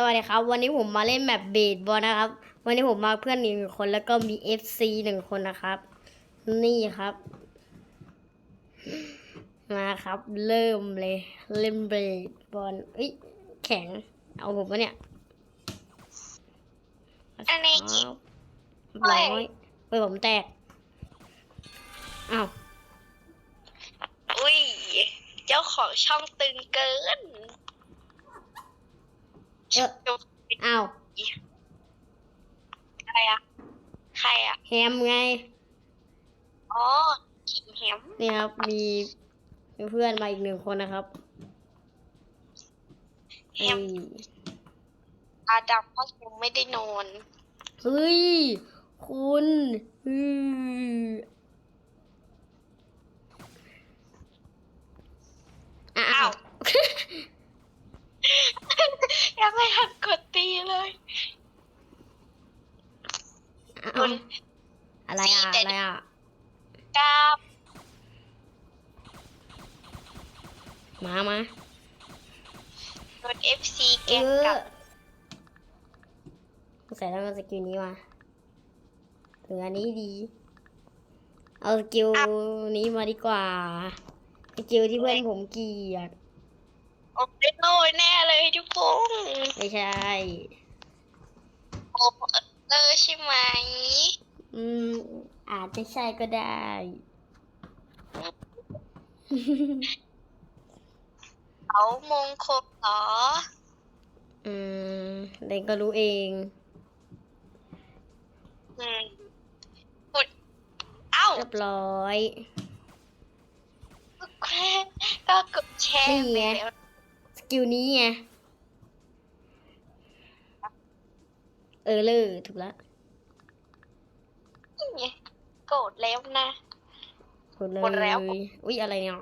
สวัสดีครับ วันนี้ผมมาเล่นแมปเบสบอลนะครับ วันนี้ผมมาเพื่อนอีกหนึ่งคนแล้วก็มี FC หนึ่งคนนะครับ นี่ครับ มาครับ เริ่มเลย เล่นเบสบอลเอ้ยแข็ง เอาผมปะเนี่ยอันนี้ครับร้อยไปผมแตกอ้าวอุ้ย เจ้าของช่องตึงเกิน เออ อ้าวใครอะใครอะแฮมไง อ๋อขิงแฮมนี่ครับ มีมีเพื่อนมาอีกหนึ่งคนนะครับแฮเอ้มยอาดัมเพราะยังไม่ได้นอน เฮ้ย คุณอืออ้า อ้าว ว ยังไม่ทันกดตีเลยอ้าคุวณอะไรอะ อะไรอะกราบมามาโดนเอฟซีแกเองกลัอบใส่แล้วมันสกิลนี้มาถึงอันนี้ดี เอาสกิลนี้มาดีกว่าสกิลที่เพื่อนผมเกลียด โอ้ยโน่แน่เลยทุกคนไม่ใช่ โอ้เออใช่ไหมอืม อาจจะใช่ก็ได้ เขามงคลเหรอ อืมเด็กก็รู้เอง อืมกดเอ้าเรียบร้อย ก็กดแชร์นี่ไปไงแล้วส กิลนี้ไง เออเลยถูกแล้วนี่ไงโกรธแล้วนะกดเลยกดแล้ว อุ้ยอะไรเนี่ย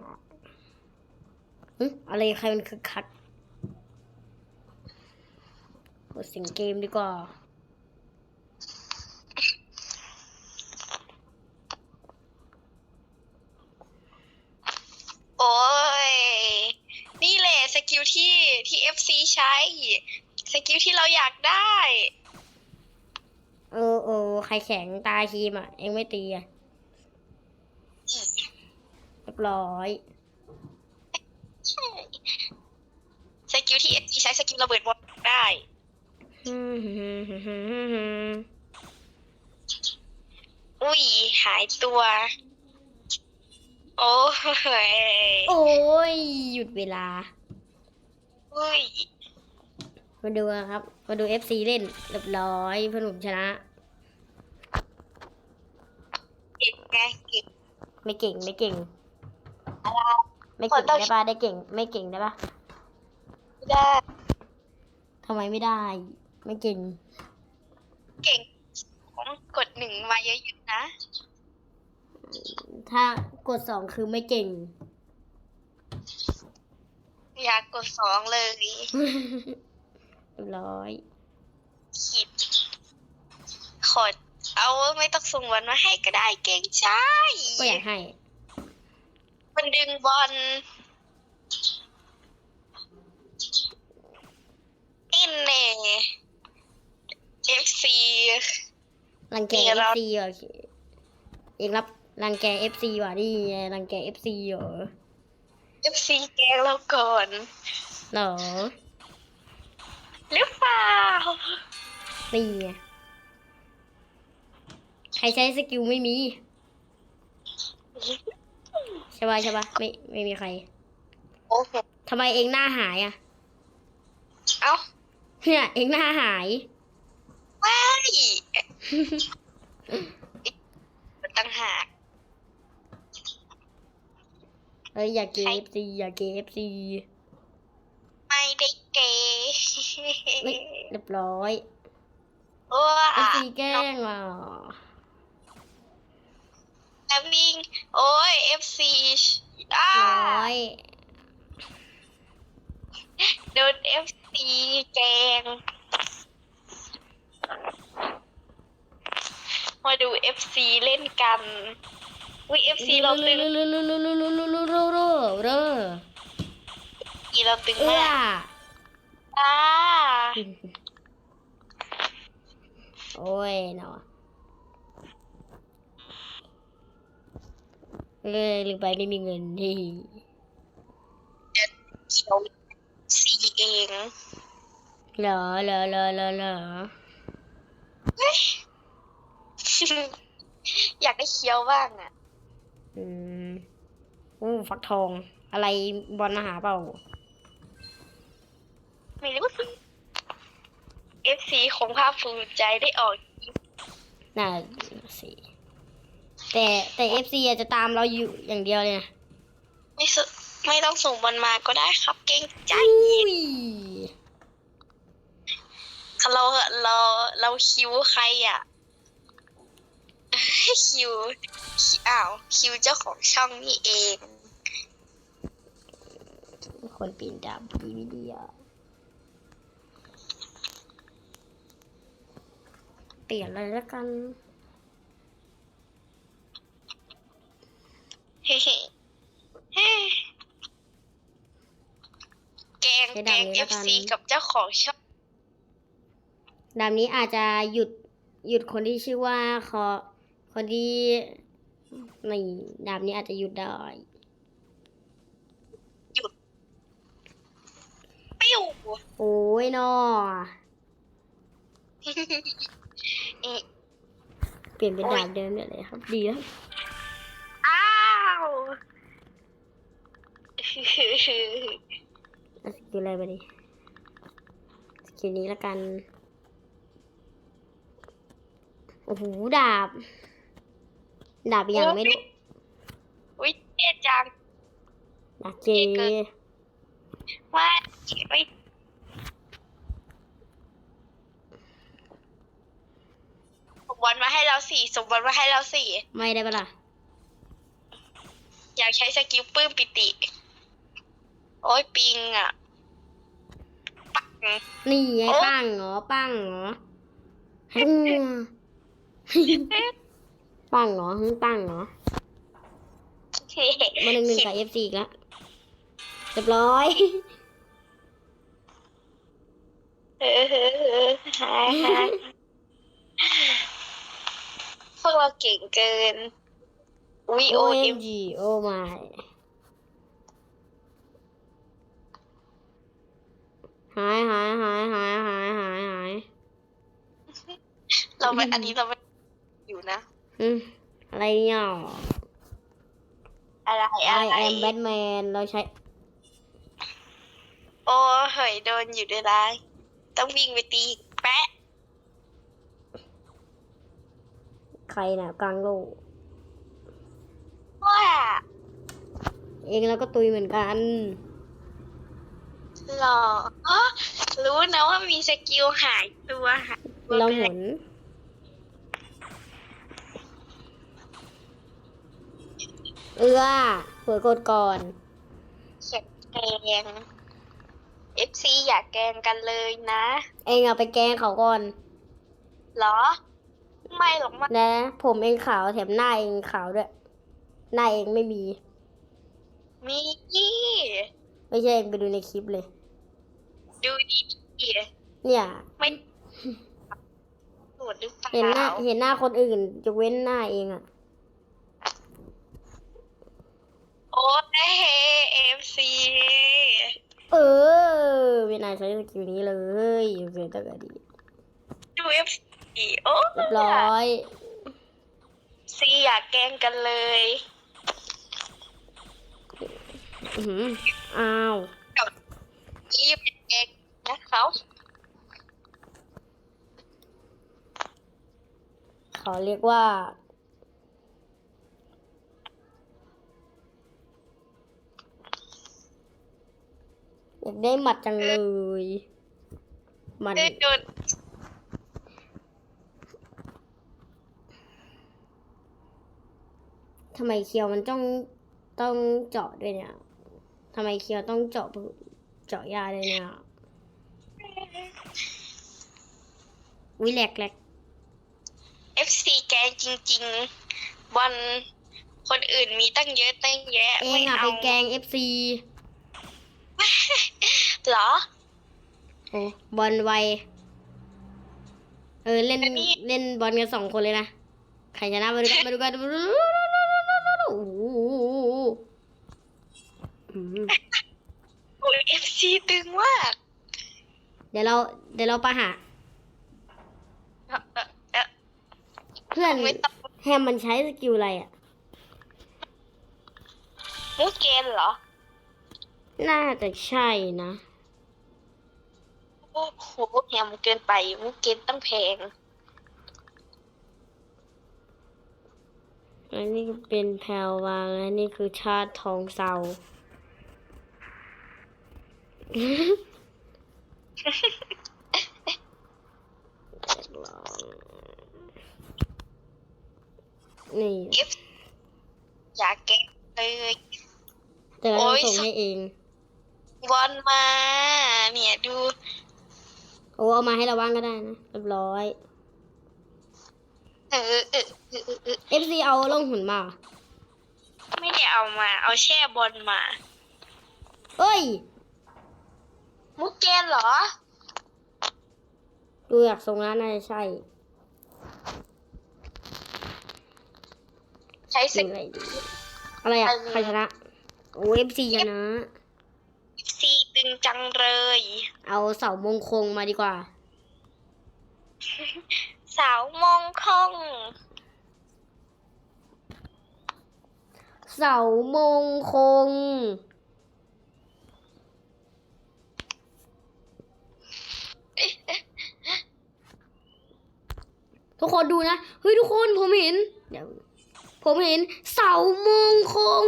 หึอะไรใครมันคึกคักกดสิงเกมดีกว่า โอ้ย นี่ แหละสกิลที่ที่ FC ใช้ สกิลที่เราอยากได้ เออเออใครแข็งตาครีมอะ เองไม่ตีอะเรียบร้อยสกิลที่ FC ใช้สกิลระเบิดบอลได้อุ้ยหายตัว โอ้ย โอ้ย หยุดเวลา อุ้ยมาดูนะครับ มาดู FC เล่นเรียบร้อยเพื่อนผมชนะ เก่งไงเก่งไม่เก่งไม่เก่ง อะไรไม่เก่งขอต้องได้ปะได้เก่ง ไม่เก่งได้ปะไม่ได้ ทำไมไม่ได้ ไม่เก่ง เก่งของกดหนึ่งมาเยอะอยู่นะ ถ้ากดสองคือไม่เก่ง อยากกดสองเลยเรียบร้อยขีดขอเอาไม่ต้องส่งบอลมาให้ก็ได้เก่งใจก็อยากให้ มันดึงบอลอินเน่ FC รังแกมีเอฟเราซีเหรอเองรับรังแกเอฟซีว่ะนี่ไงรังแกเอฟซีเหรอ FC แกล้งเราก่อนเหรอหรือเปล่านี่ไงใครใช้สกิลไม่มีใช่ป่ะใช่ป่ะไม่ไม่มีใครโอ้โหทำไมเองหน้าหายอะเอ้าเนี่ยเองหน้าหาย ไม่ ตั้งหาก เอ้ยอย่าเกเอฟซีอย่าเกเอฟซีไม่ได้เกเรียบร้อยโอ้เอฟซีแกล้งอะแอมมิงโอ้ย FC อ้าร้อยโดน FC แกงมาดู FC เล่นกัน วีเอฟซีเราตึงเร็วๆๆๆๆๆๆๆเร็วอีเราตึงเอื้อมากอ่าโอ้ยเนาะเอ้ยลืมไปไม่มีเงินที่เกี่ยวซีเองเหรอเหรอเหรอเหรอเหรอเฮ้ยอยากได้เคี้ยวบ้างอะ อืมอู้ฟักทอง อะไรบอลมาหาเปล่า ไม่รู้สิ FC คงภาคภูมิใจได้ออกน่าสิแต่แต่เอฟซีจะตามเราอยู่อย่างเดียวเลยนะไม่สไม่ต้องส่งบอลมาก็ได้ครับ เก่งใจอุ้ยเราเราเราคิวใครอะ คิวอ้าวคิวเจ้าของช่องนี่เอง คนปีนดาวดีวิดีอะเปลี่ยนเลยแล้วกัน เฮ้เฮ้แกงใช้แกดาบงนี้เอแล้วฟกันซีกับเจ้าของช่องดามนี้อาจจะหยุดหยุดคนที่ชื่อว่าคอ คนที่ในดามนี้อาจจะหยุดได้ปิ้วโอ้ยนอเอ๊ะเปลี่ยนเป็นโอ้ยดาบเดิมเนี่ยเลยครับ ดีแล้วอ้าวเอาสกิลอะไรมาดิสกิลนี้ละกัน โอ้โห ดาบ ดาบอย่างไม่รู้วิเท่จังดาบเจเกินว่าเอ้ยส่งบอลมาให้เราสี่ส่งบอลมาให้เราสี่ไม่ได้ปะล่ะอยากใช้สกิลปื้มปิติ โอ้ยปิงอะ ปัง นี่ไงโอ๊ะปั้งเหรอปั้งเหรอ ฮึ่มปั้งเหรอฮึ่มปั้งเหรอมาหนึ่งหนึ่งกับเอฟซีอีกแล้วเรียบร้อยเออเออเออหาหาพวกเราเก่งเกินวีโอเอ็ม OMG โอ้ my หายหายหายหายหายหายหายเราไม่อันนี้เราไม่อยู่นะ อืมอะไรเนี่ยอะไร I อะไร am Batman เราใช้ โอ้เฮ้ยโดนอยู่ด้วยนะต้องวิ่งไปตีแปะใครน่ะกลางโลก ว่าเองแล้วก็ตุยเหมือนกัน หรออ๋อรู้นะว่ามีสกิลหายตัวหายตัวเราไปหไหน เอื้อเผื่อกดก่อนเขียนแกง FC อยากแกงกันเลยนะ เองเอาไปแกงเขาก่อนเหรอ ไม่หรอกมันนะ ผมเองขาวแถมหน้าเองขาวด้วยหน้าเองไม่มี มีไม่ใช่เองไปดูในคลิปเลย ดูดีเนี่ย ไม่โหดหรือเปล่าเห็นหน้าเห็นหน้าคนอื่นยกเว้นหน้าเองอะ โอ้ยเอฟซีเออไม่น่าใช้สกิลนี้เลยเสียตั้งแต่ดีดูเอฟซีโอ้เรียบร้อยซีอยากแกล้งกันเลยอื้อหืออ้าวอีบแกล้งนะเขาเขาเรียกว่า อยากได้หมัดจังเลยมันเอ้ยโดนทำไมเคียวมันต้องต้องเจาะด้วยเนี่ย ทำไมเคียวต้องเจาะเจาะยาด้วยเนี่ย วิแหลกแหลกเอฟซีแกล้งจริงๆบอลคนอื่นมีตั้งเยอะตั้งแยะ เอไม่งอะเอาไปแกล้งเอฟซี เหรอเออ้บอลไว เออเล่นอันนี้ เล่นบอลกันสองคนเลยนะ ใครชนะมาดูกันมาดูกันโอ้โหอืมโอ้ยเอฟซีตึงมากเดี๋ยวเราเดี๋ยวเราไปหาเอ่อเอ่อเอ่อเพื่อนไม่ต้องแฮมมันใช้สกิลอะไรอะ มูเกนเหรอ น่าจะใช่นะ โอ้โหแฮมเกินไปมูเกนต้องแพง อันนี้เป็นแพรววางและนี่คือชาติทองเซา นี่เอฟอยากแกะเลย แต่เราโอ้ยส่งให้เอง บอลมา เนี่ยดู โอ้เอามาให้เราว่างก็ได้นะเรียบร้อยเออเออเออเออเออ FC เอาลงหุ่นมาเหรอไม่ได้เอามา เอาแช่บอลมา เอ้ยมูเกนเหรอ ดูอยากทรงแล้วน่าจะใช่ใช้สดูอะไรดีอะไรอะใครชนะโอ้ FC ชนะซี ตึงจังเลย เอาเสามงคงมาดีกว่า สาวมงคง เสามงคง ทุกคนดูนะ เฮ้ยทุกคนผมเห็น เดี๋ยว ผมเห็นเสามงคง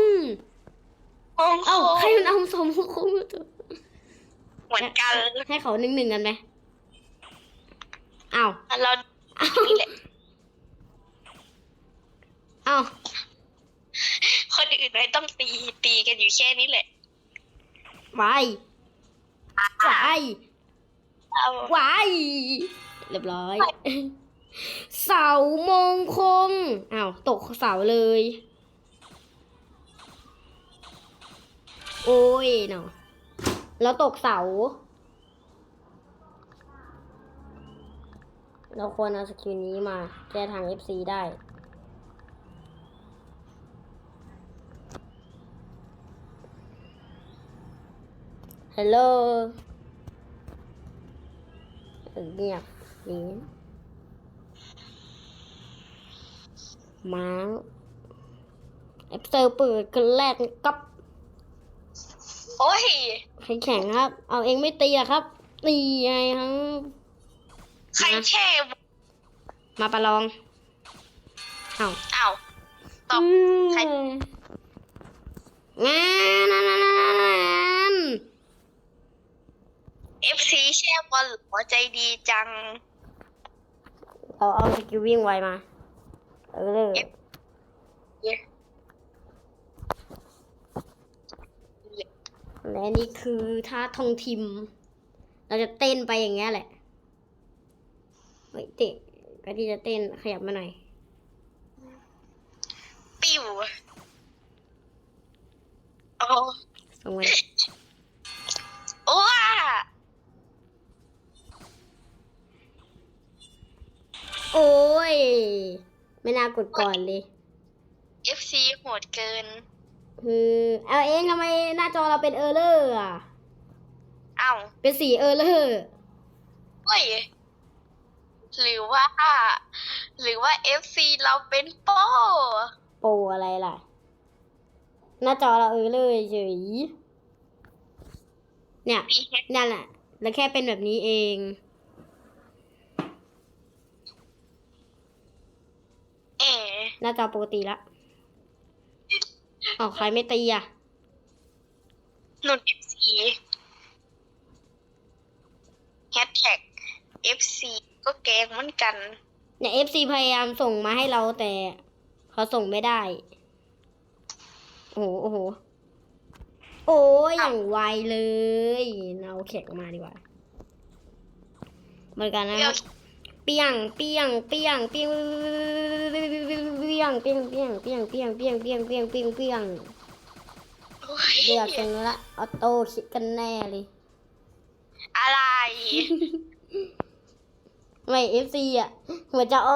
มงคเอ้า งให้มันเอาเสามงคงมาเถอะ เหมือนกัน ให้เขาหนึ่งหนึ่งกันไหมอ้าวเราอ้าวนี่แหละอ้าวคนอื่นไม่ต้องตีตีกันอยู่แค่นี้แหละไปไปเอาไปเรียบร้อย เสามงคงอ้าวตกเสาเลย โอ้ยเนาะ แล้วตกเสา เราควรเอาสกิลนี้มา แก้ทาง FC ได้ ฮัลโหลเงียบนี่มาแอปเซอร์เปิดกันแรกกับ โอ้ยแข็งแข็งครับ เอาเองไม่ตีอะครับตีไงครับใครแช่มาประลองเอาอ้าวตอบใครงานงานงานงานเอฟซีแช่บอลหัวใจดีจังเราเอาสกิลวิ่งไวมา เออเลย เย้ และนี่คือท่าทองทิม เราจะเต้นไปอย่างเงี้ยแหละ เฮ้ยเตะก็ที่จะเต้นขยับมาหน่อย ปิ้วโอ้ส่งมาโอ้โอ้ย ไม่น่ากดก่อนเลยเอฟซีโหดเกิน คือเอาเองทำไมหน้าจอเราเป็นเออร์เลอร์อะอ้าวเป็นสีเออร์เลอร์เฮ้ยหรือว่า หรือว่าเอฟซีเราเป็นโป้โปรอะไรล่ะ หน้าจอเราเออร์เลอร์เฉยเนี่ยดีแฮกนั่นแหละแล้วแค่เป็นแบบนี้เองเอ๋หน้าจอปกติละ อ๋อใครไม่ตีอะหนุนเอฟซีแฮชแท็กเอฟซีก็แกงเหมือนกัน เนี่ย FC พยายามส่งมาให้เราแต่เขาส่งไม่ได้ โอ้โห โอ้โห โอ้ยอย่างไวเลยเอาแข็งมาดีกว่าเหมือนกันนะครับเปียงเปียงเปียงเปียงเปียงเปียงเปียงเปียงเปียงเปียงเปียงเปียงเปียงเปียงโอ้ยเดือดกันละออโต้คิดกันแน่เลย อะไรไม่ FC อะเหมือนจะเอา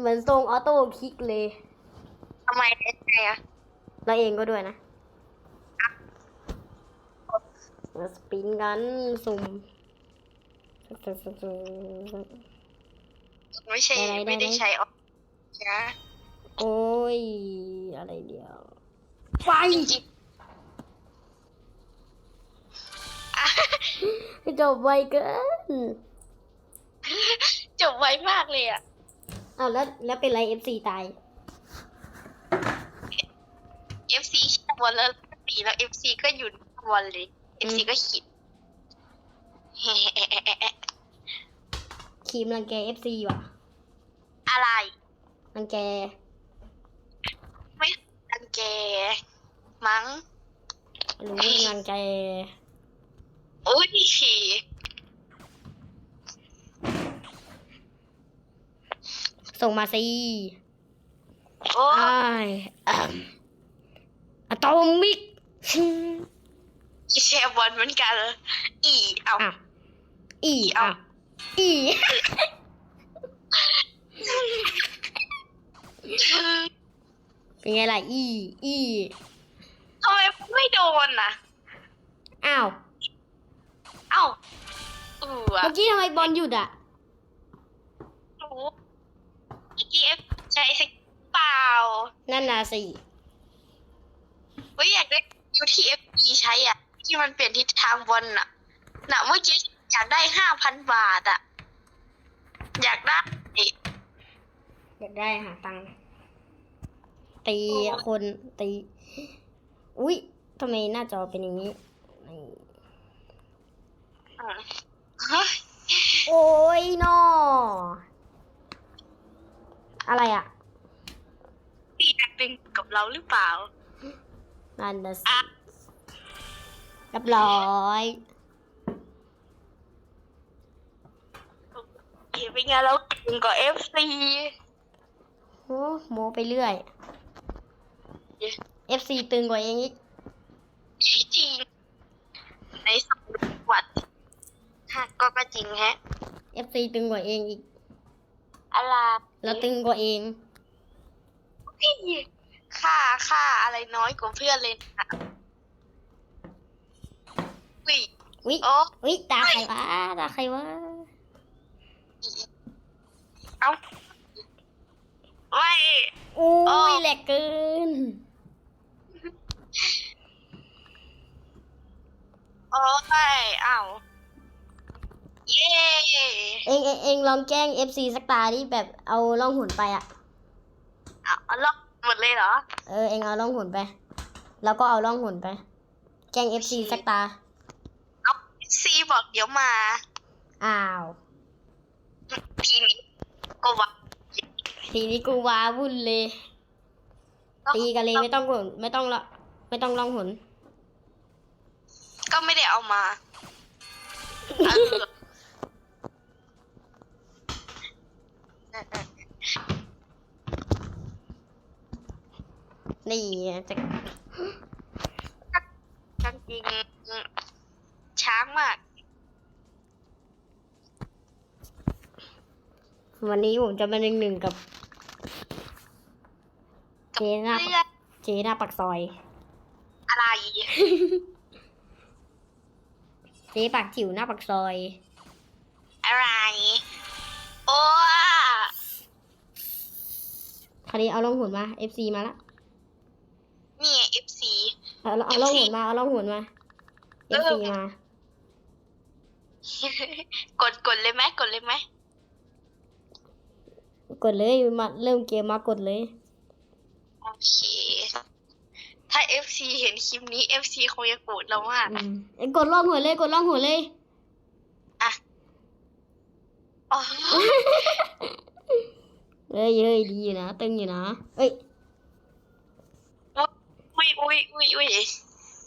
เหมือนทรงออโต้คลิกเลยทำไมไงอะแล้วเองก็ด้วยนะมาสปินกันสุ่ม ไม่ใช่ได้ได้ได้ไม่ได้ใช้ออกนะโอ้ย อะไรเดียว ไปจริงๆอะจบไวเกินจบไวมากเลยอะเอาแล้วแล้วเป็นไร FC ตาย FC แค่วันละปีแล้ว FC ก็หยุดวันเลย FC ก็ขิดค รีมรังแก FC ว่ะ อะไรรังแก ไม่รังแกมั้งรู้รังแกโอ้ยส่งมาสิโอ้ไอ้อะอะตอมิกยแชร์บอลเหมือนกัน อีเอาอะอีอะ อีเป็นไงล่ะอีอีทำไมไม่โดนน่ะอ้าวเอ้าเออเมื่อกี้ทำไมบอลหยุดอะรู้เมื่อกี้เอฟใช้สกิลเปล่า นั่นน่ะสิเฮ้ยอยากได้ยูทีเอฟใช้อะ ที่มันเปลี่ยนทิศทางบอลน่ะน่ะเมื่อกี้ อยากได้ห้าพันบาทอะอยากได้อยากได้หาตังค์ตีคนตีอุ๊ยทำไมหน้าจอเป็นอย่างนี้นี่อืมเฮ้ยโอ้ยนออะไรอะพี่อยากดึงกับเราหรือเปล่านั่นนะสิอะ เรียบร้อย เห็นเป็นไงเราเก่งกว่าเอฟซีโอ้โมไปเรื่อย FC ตึงกว่าเองอีกจริงในสองวัดฮะก็ก็จริงแฮะ FC ตึงกว่าเองอีกอะไรเราตึงกว่าเองค่าค่าอะไรน้อยกว่าเพื่อนเลยนะวิวิโอ้วิตาใครวะตาใครวะ เอาไม่โอ้อ๋อยแหลกเกิน โอ้ไม่เอาเย้เองเองเองลองแกล้ง FC สักตาที่แบบเอาล่องหนไปอะเอาเอาล็อกหมดเลยเหรอ เออเองเอาล่องหนไป แล้วก็เอาล่องหนไป แกล้ง FC สักตาเอาซีบอกเดี๋ยวมา อ้าว ทีนี้ ก็ว่าทีนี้กูว้าวุ่นเลย ตีกันเลยไม่ต้องหนไม่ต้องละไม่ต้องล่องหนก็ไม่ได้เอามาเออนี่จะจริงๆช้างมาก วันนี้ผมจะมาหนึ่งหนึ่งกับ เจหน้าเลือดเจหน้าปักซอย อะไรเจปากจิ๋วหน้าปักซอย อะไร โอ้คราวนี้เอาล่องหนมา FC มาละนี่ไง FC เอาเอาล่องหนมาเอาล่องหนมาเออ FC มา กดกดเลยไหมกดเลยไหม กดเลยมาเริ่มเกมมากดเลย โอเคถ้า FC เห็นคลิปนี้ FC คงจะโกรธเรามากอืมเอ้ยกดล่องหัวเลย กดล่องหัวเลยอะอ๋อเอ้ยเอ้ยดีอยู่นะตึงอยู่นะเอ้ยอุ้ยอุ้ยอุ้ยอุ้ย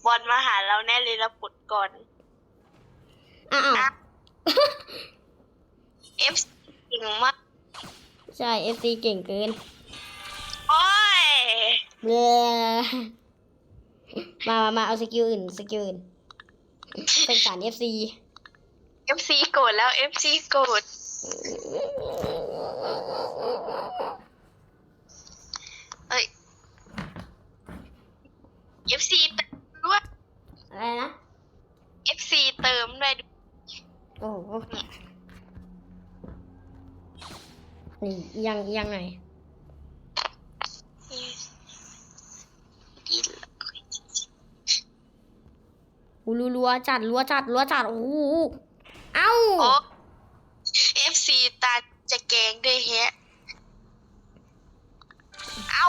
บอลมาหาเราแน่เลยเราปลดก่อนอ้าวอะ FC เก่งมาก ใช่ FC เก่งเกินโอ้ยเบ้อมามามาเอาสกิลอื่นสกิลอื่นเป็นสาร FC FC โกรธแล้ว FC โกรธเอ้ย FC เติมด้วยอะไรนะ FC เติมด้วยโอ้โห นี่ยังยังไงอีกอูรัวรัวจัดรัวจัดรัวจัดโอ้โหเอ้าโอ้ FC ตาจะแกงด้วยแฮะ เอ้า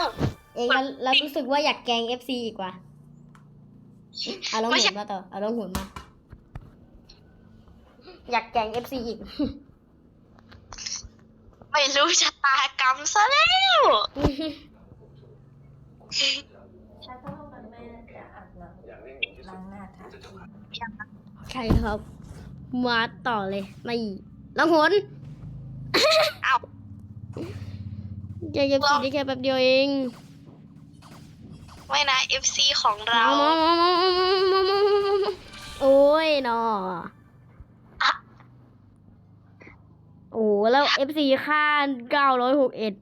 เองแล้วแล้วรู้สึกว่าอยากแกล้งเอฟซีอีกว่าเอาลองไม่หุ่ใช่นมาต่อเอาลองหุ่นมา อยากแกล้งเอฟซีอีกไม่ รู้ชะตากรรมซะแล้วถ้าต้องมันแม่จะอาบน้ำล้างหน้าทาครีมใช่ครับ มาต่อเลยไม่ลองหนเอ้าแกเอฟซีได้แค่แป๊บเดียวเองไม่นะ FC ของเรามามามามามามามาโอ้ยนอ อะ โอ้แล้วเอฟซีค่าเก้าร้อยหกเอ็ด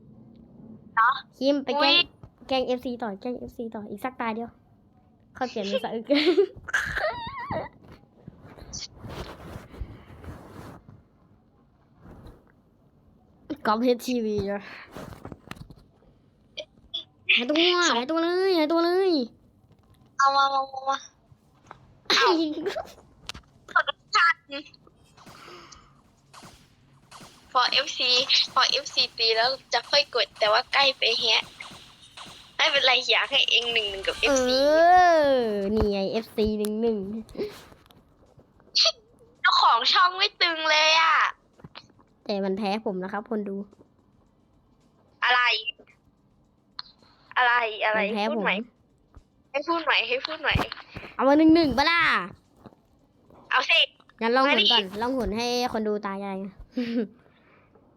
เนาะคิมไปแกล้งอุ๊ยแกล้งเอฟซีต่อแกล้งเอฟซีต่ออีกสักตาเดียวเขาเปลี่ยนเป็นสักอึกกอล์ฟเฮดทีวีอะหายตัวหายตัวเลยหายตัวเลย เอามามามามาพอ FC พอ FC ตีแล้วจะค่อยกดแต่ว่าใกล้ไปแฮะไม่เป็นไรอยากให้เองหนึ่งหนึ่งกับเอ FC อนี่ไง FC หนึ่งหนึ่งเจ้าของช่องไม่ตึงเลยอะ แต่มันแพ้ผมนะครับ คนดู อะไร อะไรอะไรมันแพ้พูผดมใหม่ให้พูดใหม่ให้พูดใหม่เอามาหนึ่งหนึ่งปะล่ะเอาสิงั้นลองมาหุ่นดิก่อนลองหุ่นให้คนดูตายาย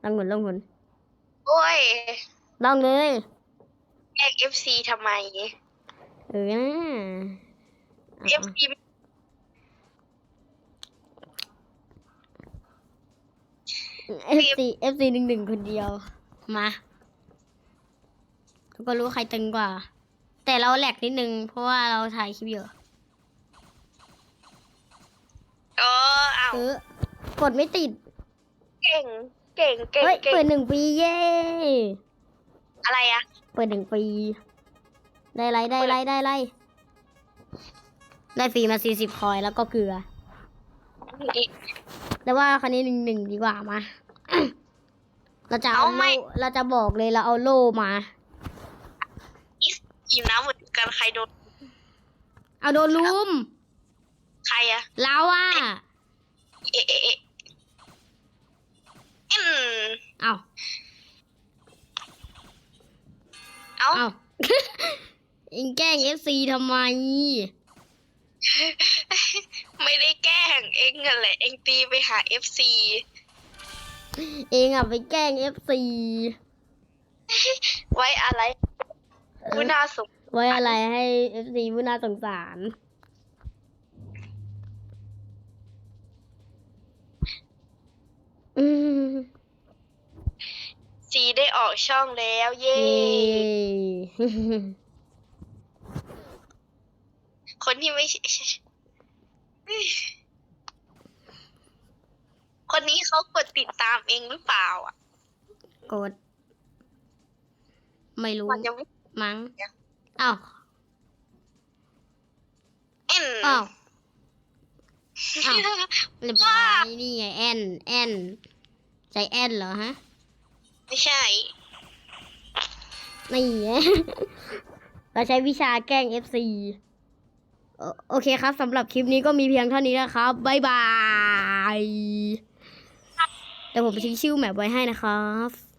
ลองหุ่นลองหุ่นโอ้ยลองเลยแยก FC ทำไม เออนะอะ FC FC FC หนึ่งหนึ่งคนเดียว มาทุกคนรู้ใครตึงกว่า แต่เราแหลกนิดนึง เพราะว่าเราถ่ายคลิปอยู่เออเอาเออกดไม่ติด เก่ง เก่งเก่งเฮ้ยเก่งเปิดหนึ่งปีเย้อะไรอะเปิดหนึ่งปีได้ไรได้ไรได้ไรได้ฟรีมาสี่สิบคอยแล้วก็เกลือ แต่ว่าคันนี้หนึ่งหนึ่งดีกว่ามา เราจะเอาเอาไม่โล่เราจะบอกเลยเราเอาโล่มา อิ่มน้ำเหมือนกันใครโดนเอาโดนลุม ใครอะเราอะเอะเอะเอะ อืมเอาเอาเอาเอ็งแกล้งเอฟซีทำไม ไม่ได้แกล้งเองนั่นแหละเองตีไปหา FC เองอะไปแกล้งเอฟซีไว้อะไรผู้น่าสงไว้อะไรให้เอฟซีผู้น่าสงสาร อืม สีได้ออกช่องแล้ว เย้เย้คนที่ไม่ใช่คนนี้เขากดติดตามเองหรือเปล่า อะกด ไม่รู้ มันยังไม่มั้งอ้าวเอ็นอ้าวอ้าวเรียบร้อยนี่ไงแอนแอนใจแอนเหรอฮะ ไม่ใช่ นี่ไงเราใช้วิชาแกล้ง FC โอโอเคครับสำหรับคลิปนี้ก็มีเพียงเท่านี้นะครับบ๊ายบาย แต่ผมไปทิ้งชื่อแมปไว้ให้นะครับ